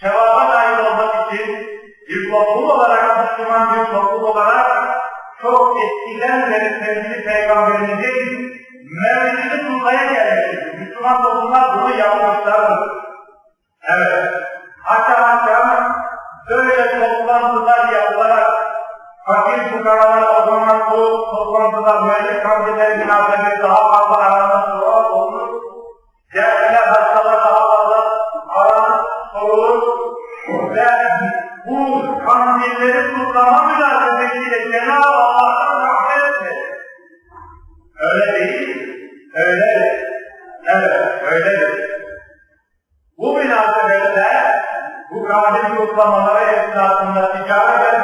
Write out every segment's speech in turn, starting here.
sevaba dahil olmak için bir toplum olarak, Müslüman bir toplum olarak çok eskiden beri sevgili Peygamberimizin mevlidini tutmaya gelmiştir. Müslüman toplumlar bunu yapmışlardır. Evet, hatta hatta böyle toplantılar yapılarak fakir fukaralar o zaman bu toplantılar müellif kandiller münasebeti daha fazla Evet, öyledir. Bu münasebetle bu kandil kutlamaları esnasında ticaret ve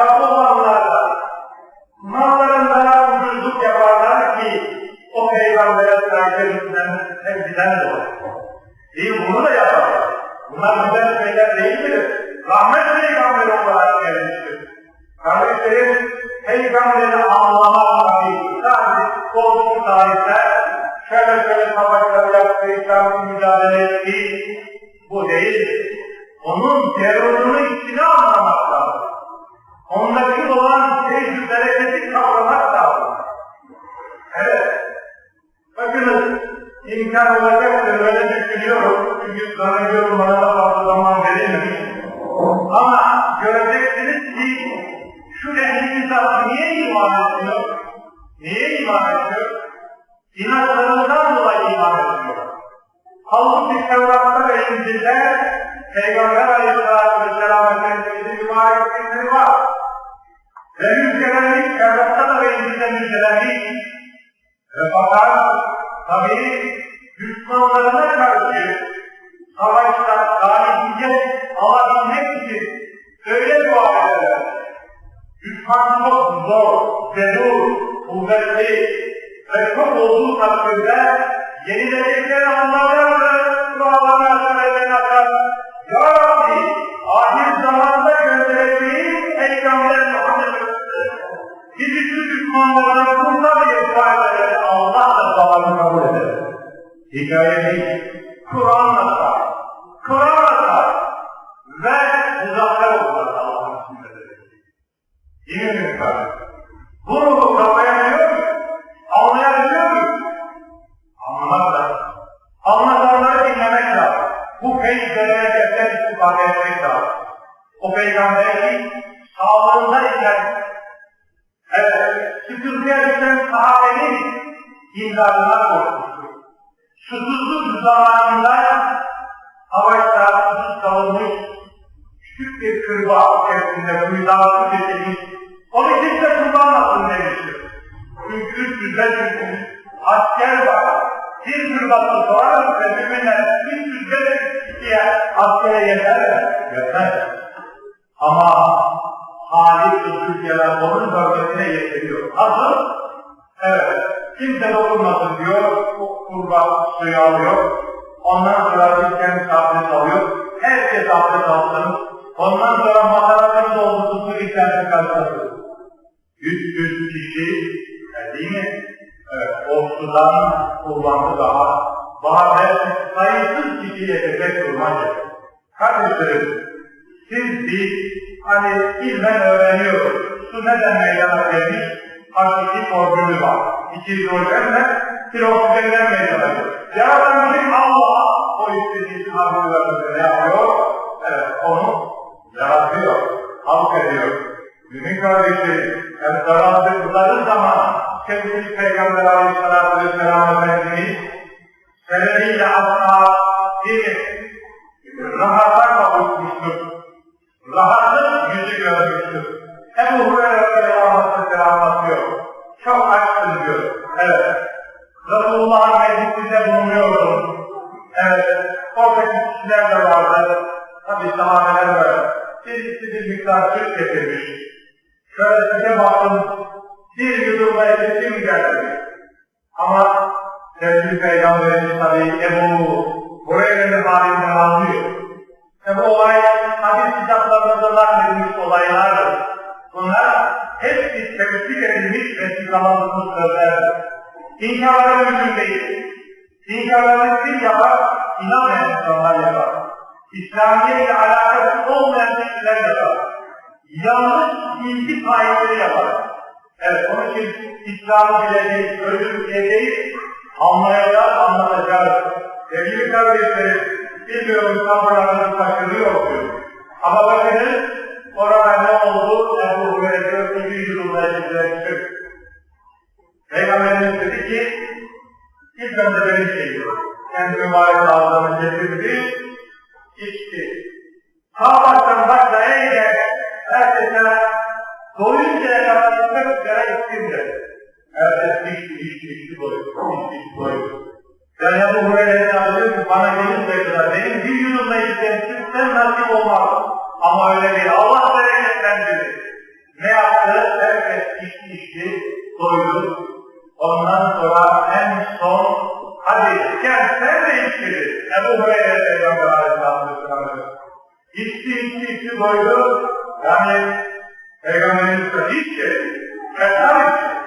zannediyorum bana da fazla zaman verilmemiş. Ama göreceksiniz ki şu ehli kitap niye iman ediyor? Niye iman ediyor? İnançlarından dolayı iman ediyor. Halbuki Tevrat'ta ve İncil'de Peygamber Aleyhisselatü Vesselam Efendimiz'in mübarek isimleri var. Ve müjdelenmiş, Tevrat'ta da ve İncil'de müjdelenmiş. Ve fakat tabii düşmanlarına karşı savaşta galibiyet alabilmek için öyle dua ederler. Düşman çok zor, zelur, kuvvetli ve çok olduğu takdirde yenilecekleri anlarlarla dualarına söyleyen küçük bir kırbağa içerisinde kuyudan su getirmiş. Onu kimse kullanmasın demiştir. Çünkü üst yüze düşmüş asker var. Bir kırbaçlı sorar ve müminler üst yüze diye askere yeter mi? Yeter. Ama hali Türkiye'ler onun bölgesine yetiriyor. Nasıl? Evet. Kimse dokunmasın diyor. Kurbağa suyu alıyor. Ondan sonra bir kendi abdest alıyor. Herkes abdest alsın. Ondan sonra mataratın doldusu su içeride kalsın. Yüz yüz kişi, değil mi? Evet, o sudan kullandı daha. Bazen sayısız kişi yetecek duruma geldi. Kardeşlerim, siz bir, hani ilmen öğreniyoruz. Su neden meydana gelmiş? Hakiki formülü var. İki hidrojenle bir oksijenden meydana geliyor. Yaratan kim Allah? O istediği hamurlarını ne yapıyor? Evet, onu yaratıyor, halk ediyor. Mümin kardeşlerim, hem karanlıkları zaman sevgili Peygamber Aleyhisselatü Vesselam Efendimiz sebebiyle asla bir rahata kavuşmuştur. Rahatlık yüzü görmüştür. Ebu Hureyre Aleyhisselatü anlatıyor. Çok açtım diyor. Evet. Resulullah'ın meclisinde bulunuyordum. Evet. Oradaki kişiler de vardı. Tabi sahabeler böyle. Birisi bir miktar süt getirmiş. Şöyle size baktım. Bir yudumda etesim geldi. Ama sevgili Peygamberimiz tabi Ebu Hureyre'nin halinden anlıyor. Ve bu olay hadis kitaplarında nakledilmiş olaylardır. Bunlar hepsi temsil edilmiş ve çıkamadığımız sözlerdir. İnkarları mümkün değil. İnkarları kim yapar? İnanmayan insanlar yapar. İslamiyet ile alakası olmayan şeyler yapar. Yanlış bilgi sahipleri yapar. Evet, onun için İslam'ı bileceğiz, özür dileyeceğiz, anlayacağız, anlatacağız. Sevgili kardeşlerim, bilmiyorum sabırlarınızı taşırıyor mu? Ama bakınız, orada ne oldu? Ebu Hureyre 4. yüzyılda yaşayacaktır. Peygamberimiz dedi ki, ilk önce beni şeydi, kendi mübarek ağzını getirdi, içti. Sağ baştan başla eyle, herkese doyuncaya kadar içmek üzere dedi. Herkes içti, içti, içti, doydu, içti, doydu. Yani Ebu Hureyre'den alıyor ki bana gelin dediler, benim bir yudumla içtim, sen nasip olmaz. Ama öyle değil, Allah bereketlendirdi. Ne yaptı? Herkes içti, içti, doydu. Ondan sonra en son, hadi gel sen de iç dedi. Ebu Hureyre Peygamber Aleyhisselatü İçti, içti, içti, doydu. Yani Peygamberimiz de iç dedi. Yeter içti.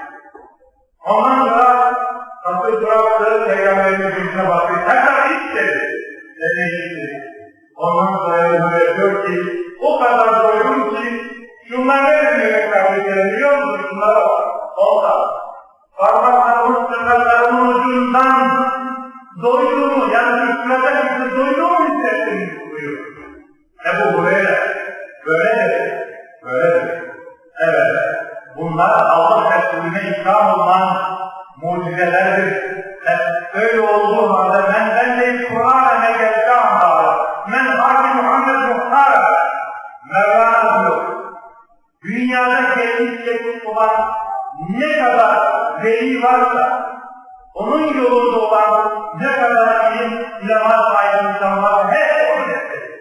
Onun yolunda olan ne kadar ilim, ulema sahibi insanlar hep onu destekler.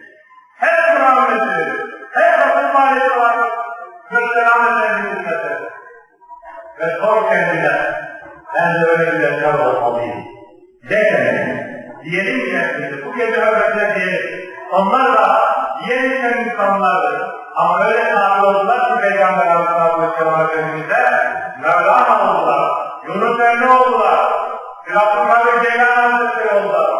Hep Kur'an meseledir. Hep Resulullah Aleyhisselam gösteren meseledir ümmetir. Ve sor kendine, ben de öyle yaşar olmalıyım. De kendine. Diyelim ki hepimize, bu gece hürmetine diyelim. Onlar da yeniden insanlardır. Ama öyle tabi oldular ki Peygamber Aleyhisselatü Vesselam Efendimiz'e Mevlana oldular. Yunus Emre oldular. Filatun Kadir Ceylan Hazretleri oldular.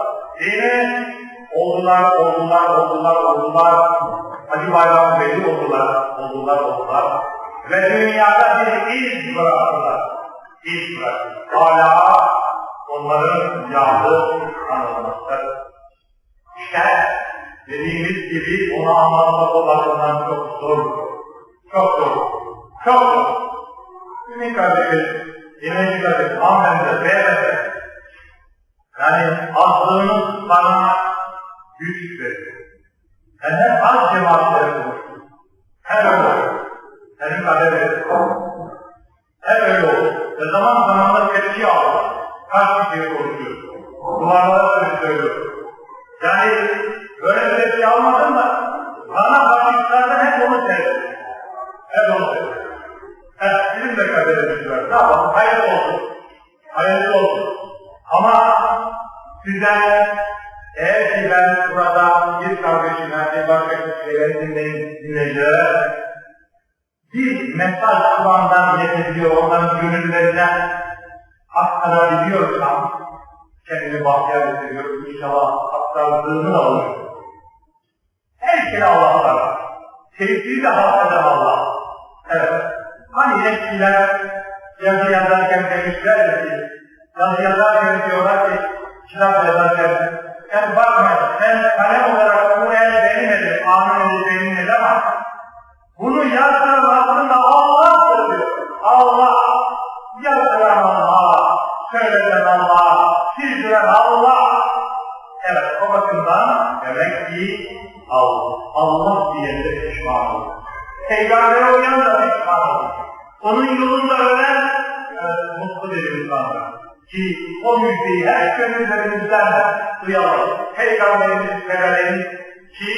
Yine oldular, oldular, oldular, oldular. Hacı Bayram Veli oldular, oldular, oldular. Ve dünyada bir iz bıraktılar. İz bıraktılar. Hala onların yağı anılmaktadır. İşte dediğimiz gibi onu anlatmak o çok zor. Çok zor. Çok zor. Kimin kardeşi, yemeği kardeşi, hanımefendi, beyefendi. Yani azlığınız bana güç verir. Ben hep az cevapları konuştum. Hep öyle olur. Senin kaderin. Hep öyle olur. Ve zaman zaman da tepki aldım. Kaç kişiye konuşuyorsun. Duvarlara söylüyorsun. Yani böyle bir tepki almadın da bana vakitlerden hep onu söylüyor. Hep onu söylüyor. Evet, bizim de kaderimiz var. Yapalım? Hayırlı olsun. Hayırlı olsun. Ama size eğer ki ben burada bir kardeşime, bir başka kişileri dinleyin, dinleyicilere bir mesaj Kur'an'dan iletebiliyor, onların gönüllerine aktarabiliyorsam kendimi bahtiyar hissediyorum. İnşallah aktardığını da olur. Her şey Allah'tan var. Tevhidi de hafızan Allah. Evet. Hani eskiler yazı yazarken demişler ki, yazı yazarken diyorlar ki, kitap yazarken, sen bakma, sen kalem olarak bu el benim elim, anın eli benim elim ama bunu yazdıran aslında Allah'tır diyor. Allah, yazdıran Allah, söyleten Allah, sildiren Allah. Evet, o bakımdan demek ki Allah, Allah diye de pişman olur. Peygamber uyan da pişman olur. Onun yolunda ölen e, mutlu bir insandır. Ki o müjdeyi her gönüllerimizden duyalım. Peygamberimiz sevelim ki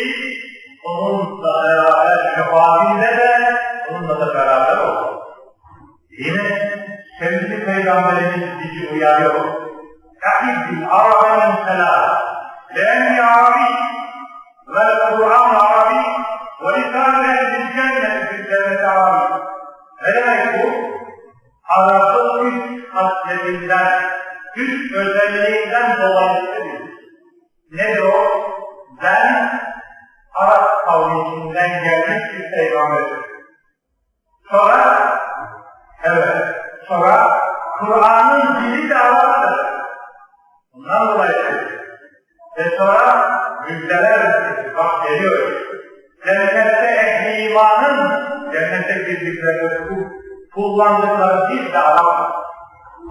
onunla beraber şefaatinde de onunla da beraber olalım. Yine sevgili Peygamberimiz bizi uyarıyor. Kâhidil arabenin selâ. Le'enni arabi ve Kur'an arabi ve lisan ehli cennet fil cennet arabi. Ne demek bu? Arap'ın üst hasletinden, üst özelliğinden dolayısıdır. Nedir o? Ben kavminden gelmiş bir peygamberdir. Sonra, evet, sonra Kur'an'ın dili de Arap'tır. Bundan dolayı ve sonra müjdeler bak geliyor. Cennette ehli imanın cennete girdikleri kullandıkları dil de Arap.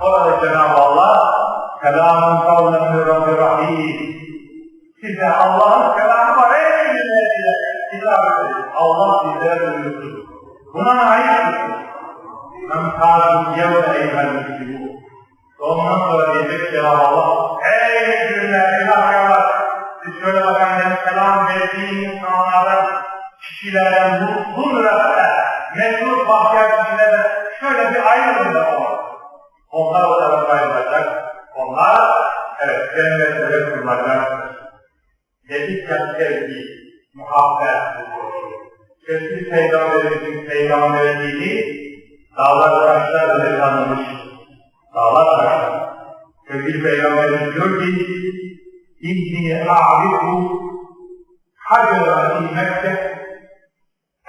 Orada Cenab-ı Allah kelamun kavlen Rabbi Rahim Size Allah'ın kelamı var ey dinleyiciler. Hitap edin. Allah bizlere buyurdu. Buna ait Men kâlu yevme eyyuhel müslümûn. Ondan sonra diyecek Cenab-ı Allah, ey müslümler, ilahyalar, siz şöyle bakın ben selam verdiğim insanlardan, kişilerden müreffeh, meşhur bahtiyar kişilerden şöyle bir ayrılın da olur. Onlar o tarafa ayrılacak. Onlar, evet, cennetlere kurulacaktır. Dedik ya sevgi, muhabbet, Sessiz peygamberimizin peygamberliğini dağlar taşlar bile tanımış. Dağlar taşlar. Sevgili peygamberimiz diyor ki, İnni a'rifu hacera fi Mekke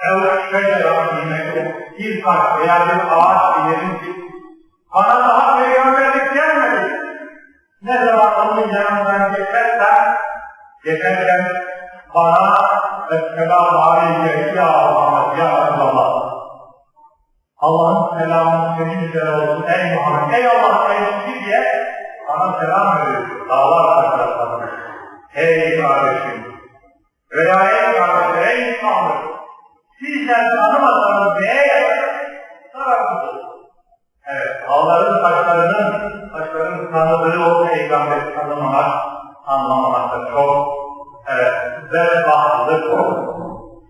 ev şecera fi Mekke bir taş veya bir ağaç bilirim ki bana daha peygamberlik gelmedi. Ne zaman onun yanından geçersen geçerken bana Esselamu aleyke ya Muhammed ya Resulallah. Allah'ın selamı senin üzere olsun ey Muhammed. Ey Allah elçisi diye bana selam veriyor. Dağlar taşlar Ey kardeşim. Veya ey kardeşim, ey insanlar. Sizler tanımasanız neye? Sararınız Evet, dağların taşlarının, taşların tanıdığı o peygamberi tanımamak, anlamamak da çok Evet, ve bahtlıdır.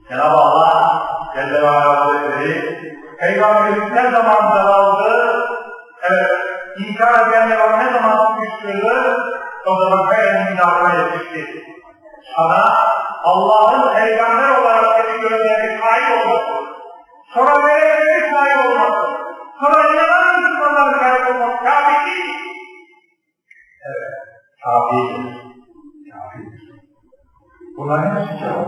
Cenab-ı Allah Celle ve Hazretleri Peygamberimiz ne zaman daraldı, evet, inkar edenler ne zaman güçlüdür, o zaman Peygamber'in aklına yetişti. Sana Right?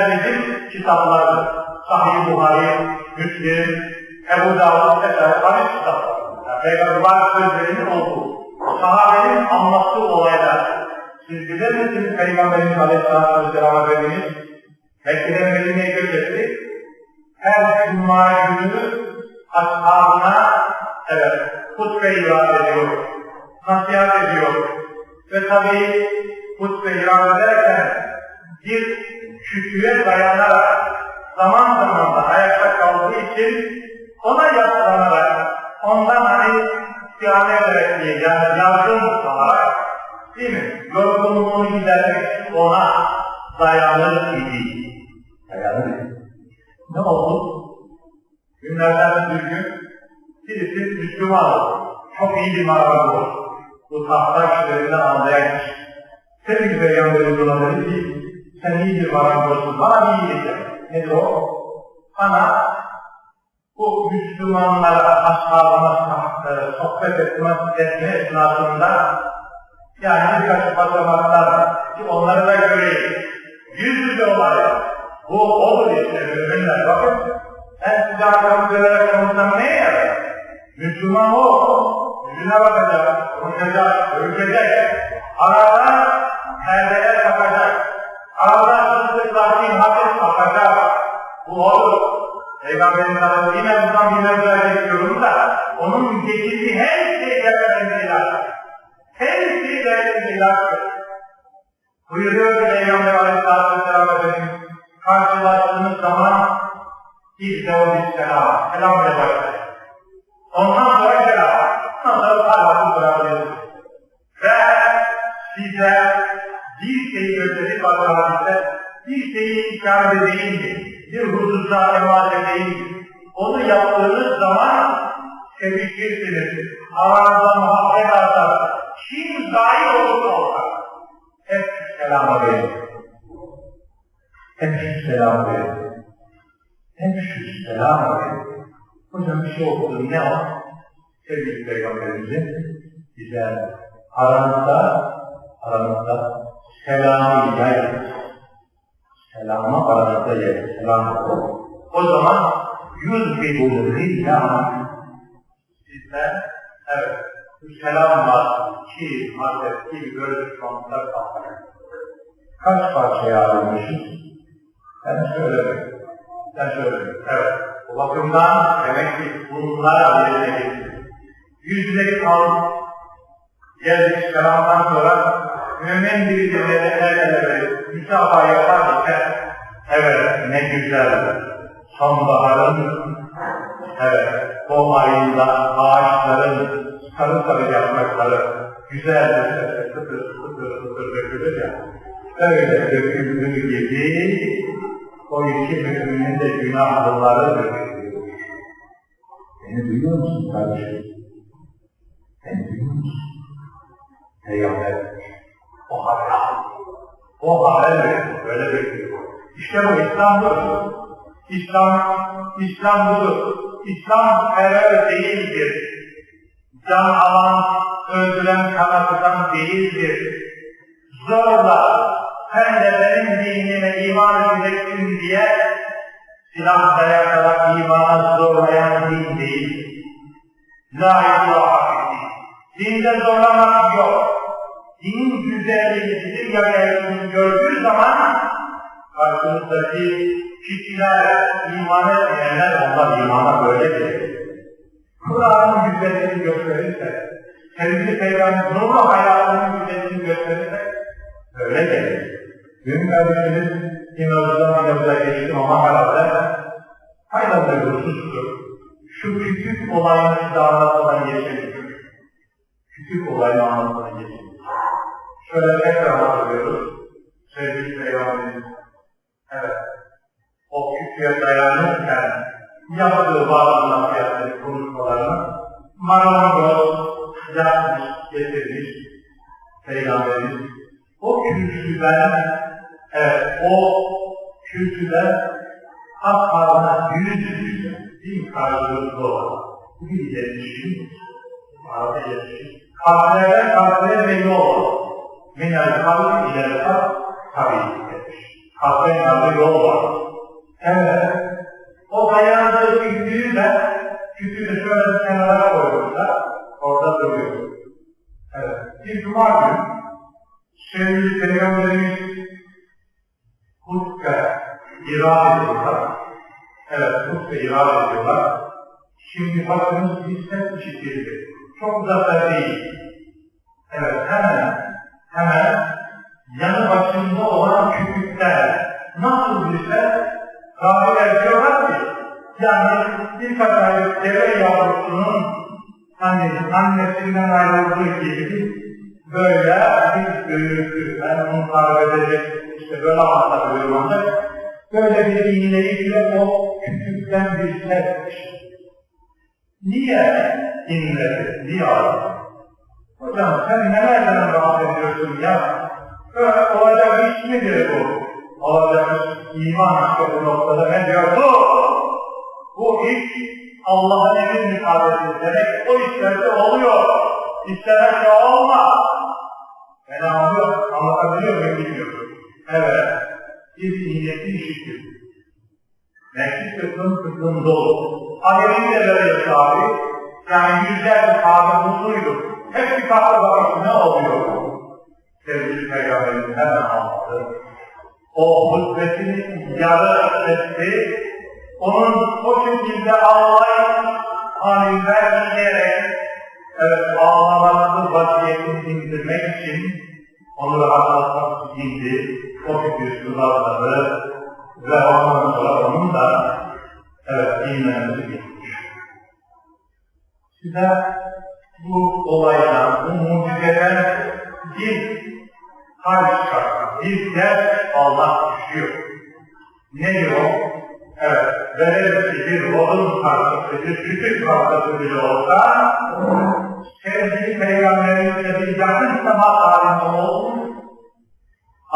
Benim merkezim kitaplardır. Sahih Buhari, Müslim, Ebu Davud, vesaire, hadis kitaplar. Yani Peygamber sözlerinin olduğu, sahabenin anlattığı olaylar. Siz bilir misiniz Peygamberimiz Aleyhisselatü Vesselam Efendimiz Mekke'den Medine'ye göç etti. Her Cuma günü ashabına evet, hutbe irad ediyor, nasihat ediyor. Ve tabi hutbe irad ederken bir kütüye dayanarak zaman zaman da ayakta kaldığı için ona yaslanarak ondan hani istihane ederek diye yani yardım olarak değil mi? Yorgunluğunu gidermek ona dayanır idi. Dayanır idi. Ne oldu? Günlerden bir gün birisi Müslüman oldu. Çok iyi bir marangoz oldu. Bu tahta işlerinden anlayan kişi. Sevgili Peygamberimiz ona dedi ki, sen iyi bir marangozsun, bana bir iyilik yap. Nedir o? Bana bu Müslümanlara, ashabına e, sohbet etme, etme esnasında yani birkaç basamaklar ki onları da göreyim. Yüz yüze. Bu olur işte müminler. Bakın ben size arkamı dönerek konuşsam neye? Müslüman o. Yüzüne bakacak, konuşacak, görüşecek. Arada perdeler takacak. Arada hadis bakacak. Bu olur. Peygamberin adamı yine buradan bir mevzuya geçiyorum da onun geçtiği her şey gerçekten ilaç. Her şey gerçekten ilaç. Buyuruyor ki Peygamber Aleyhisselatü Vesselam zaman bir de o bir selam, selam başlayın. Ondan sonra selam, ondan sonra salatı bırakıyorsunuz. Ve başka hadiste bir şeyi işaret edeyim bir hususa emanet edeyim onu yaptığınız zaman sevişirsiniz. Aranızda muhabbet artar. Kim dahi olursa olsa. Hep selam verin. Hep selam verin. Hep selam verin. Hocam bir şey okudum. Ne o? Sevgili Peygamberimizin bize aranızda aranızda selamı yayın. Selamı aranızda yayın. Selam O zaman yüz bin zillah sizden evet bu selamla ki madde ki gördük konuda kalmak. Kaç parçaya ayrılmışız? Ben söylerim. Ben söylerim. Evet. O bakımdan demek ki bunlar yerine getirdim. Yüzde kal geldik selamdan sonra mümin birileri el ele verip müsafaha yaparken evet ne güzel sonbaharın evet o ayında ağaçların sarı sarı yaprakları güzel bir sesle kıtır kıtır kıtır dökülür ya öyle döküldüğü gibi o iki müminin de günahları dökülüyor. Beni duyuyor musun kardeşim? Beni duyuyor musun? Peygamber o haber. O haber veriyor. Böyle bekliyor. İşte bu İslam'dır. İslam, İslam budur. İslam terör değildir. Can alan, öldüren, kanatıdan değildir. Zorla, sen de benim dinime iman edeceksin diye silah dayatarak imana zorlayan din değil. La ilahe Dinde zorlamak yok. Dinin güzelliğini, yaşayışını gördüğü zaman karşınızdaki kişiler, iman etmeyenler onlar imana böyle gelir. Kur'an'ın güzelliğini gösterirse, sevgili Peygamber nurlu hayatının güzelliğini gösterirse öyle gelir. Dün kardeşimiz İmaz'dan yanımıza geçtim ama herhalde hayla bir husustur. Şu küçük olayını size anlatmadan geçelim. Küçük olayını anlatmadan geçelim. Şöyle tekrar hatırlıyoruz. Sevgili Peygamberimiz Evet. O küçüğe dayanırken yaptığı bazı nasihatleri, konuşmalarını marangoz yapmış, getirmiş Peygamberimiz. O kürsüden, evet, o kürsüden hak karına yüz yüze bir karşılıklı olan bir iletişim, arada iletişim, kalplerden kalplere belli olur. Minel kalp ile kalp tabi Kahve adı yol var. Evet. O dayandığı kütüğü de kütüğü şöyle kenara koymuşlar. Orada duruyor. Evet. Bir cuma gün sevgili Peygamberimiz hutbe irade ediyorlar. Evet, hutbe irade ediyorlar. Şimdi bakınız bir ses işitildi. Çok uzakta değil. Evet, hemen, hemen bir niyeti işitir. Nefsi kısım kısım dolu. Ayetin de böyle abi. Yani yüzler abi mutluydu. Hep bir kapta bakıp ne oluyor? sevgili Peygamberimiz hemen anlattı. O hutbesini yarı etti, onun o şekilde ağlayıp halinden diyerek evet ağlamaları vaziyetini indirmek için onu rahatlatmak içindi. O sularları ve ondan sonra onun da evet dinlemesi gitmiş. Size bu olaydan, bu mucizeden bir kalp çıkartmak. Bir ders almak düşüyor. Nedir o? Evet, velev ki bir odun parçası, bir küçük parçası bile olsa, sevgili peygamberimizle bir yakın temas halinde olsun,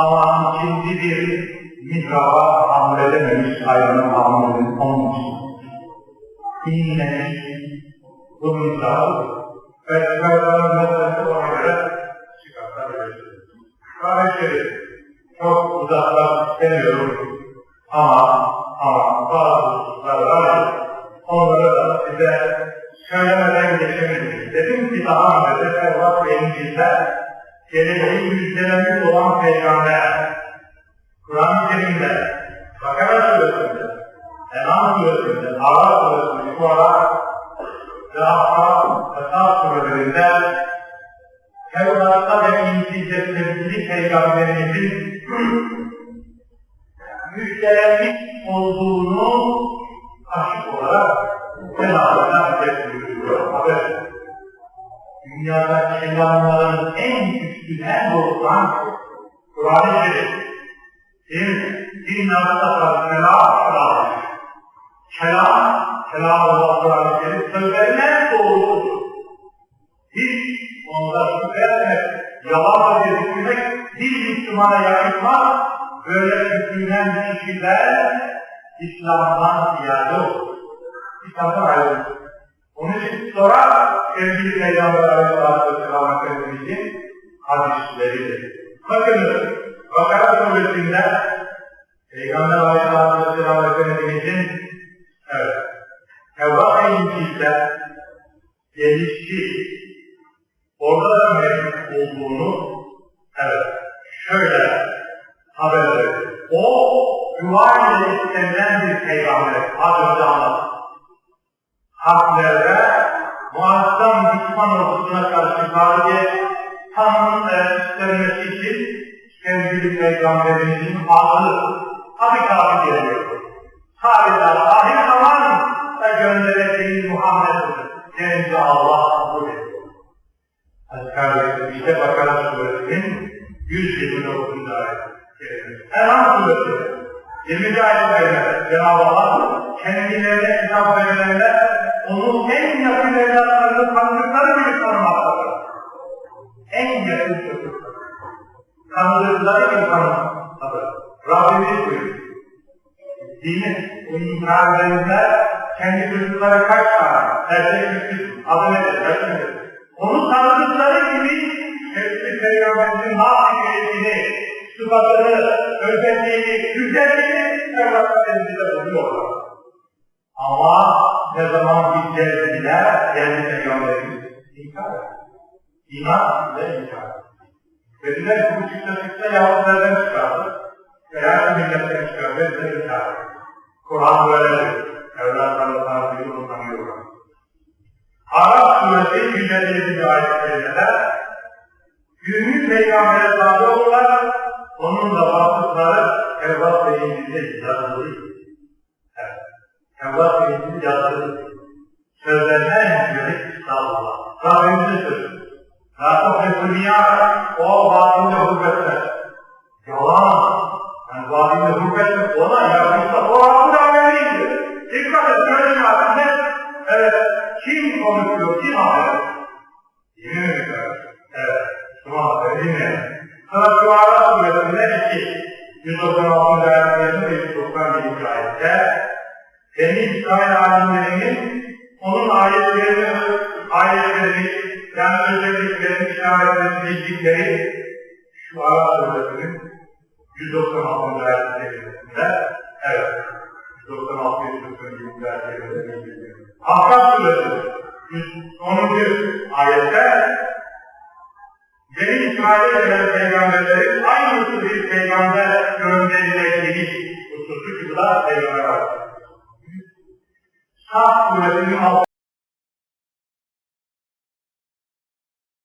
ama ikinci bir mihraba hamledememiş ayrının hamlenin olmuş. Dinlemiş, bu mihrabı ve çıkartılan meselesi ona. Kardeşlerim, çok uzaktan istemiyorum ama ama bazı hususlar var onları da size söylemeden geçemeyiz. Dedim ki daha önce de Tevrat ve İncil'de geleceği müjdelenmiş olan peygamber Kur'an-ı Kerim'de Bakara suresinde Enam suresinde Arap suresinde Şuara ve Ahab ve Sağ surelerinde Tevrat'ta ve İncil'de peygamberimizin müjdelenmiş olduğunu açık olarak Cenab-ı getiriyor. Dünyada kelamların en güçlü, en doğrudan Kur'an-ı Kerim. Bir, bir noktada kelam, kelam. Kelam, kelam olan Kur'an-ı Kerim sözlerin en doğrusudur. Hiç onda şüphe yalan ve düşünmek, bir Müslümana yakışmaz, böyle düşünen kişiler İslam'dan ziyade olur. İslam'dan ayrılır. Sevgili Peygamber Aleyhisselatü Vesselam Efendimiz'in hadisleridir. Bakınız, Bakara suresinde Peygamber Aleyhisselatü Vesselam Efendimiz'in evet, Tevrat ve İncil'de gelişi orada da mevcut olduğunu evet, şöyle haber verir. O, ile istenilen bir peygamber, az önce anlattım. Muazzam düşman ordusuna karşı galibiyet Tanrı'nın istenmesi için sevgili peygamberimizin adı tabi tabi geliyor. Sadece sahip zaman ve göndereceği Muhammed'dir. Gelince Allah kabul ediyor. Hadi kardeşim işte Bakara suresinin 129. ayet. Enam suresi 20. ayet Cenab-ı Allah kendilerine kitap verilenler onun en yakın evlatlarını tanıdıkları gibi tanımaktadır. En yakın çocuklar. Tanıdıkları gibi tanımaktadır. Rabbimiz buyuruyor. Dini, bu inkar edenler kendi çocukları kaç tane? Erkek üstü, adı nedir? Yaşı nedir? Onu tanıdıkları gibi Sevgili Peygamberimizin mahkemesini, sıfatını, özelliğini, güzelliğini Peygamberimizde buluyorlar. Ama ne zaman bir geldiler, geldi Peygamberimiz inkar. İman ile inkar. Dediler ki bu çıksa Yahudilerden çıkardı. Veya milletten çıkardı, ve inkar. Kur'an böyledir. Evlatlarla tanıdığı onu tanıyorlar. Arap suresi 157. ayet-i Günlük peygambere tabi olurlar, onun da vasıfları Tevrat ve İncil'de yazılı. Evet. Tevrat ve İncil'de yazılı. Sözlerden yönelik İstanbul'a. Rabbimizin sözü. Tuhrefu dünya, o batinde hürmetler. Yalan. Yani batinde hürmetler ona yakışsa o Rabbul Alemin'dir. Dikkat et, bir hadise. Evet, kim konuşuyor, kim haber? Yemin ederim. Evet. Müslüman değil mi? Sonra şu ara suresinde iki, 196. ayetlerinde İsrail alimlerinin onun ayetlerini, ayetlerini, yani özelliklerini, işaretlerini bildikleri gönderileceği hususu ki bu da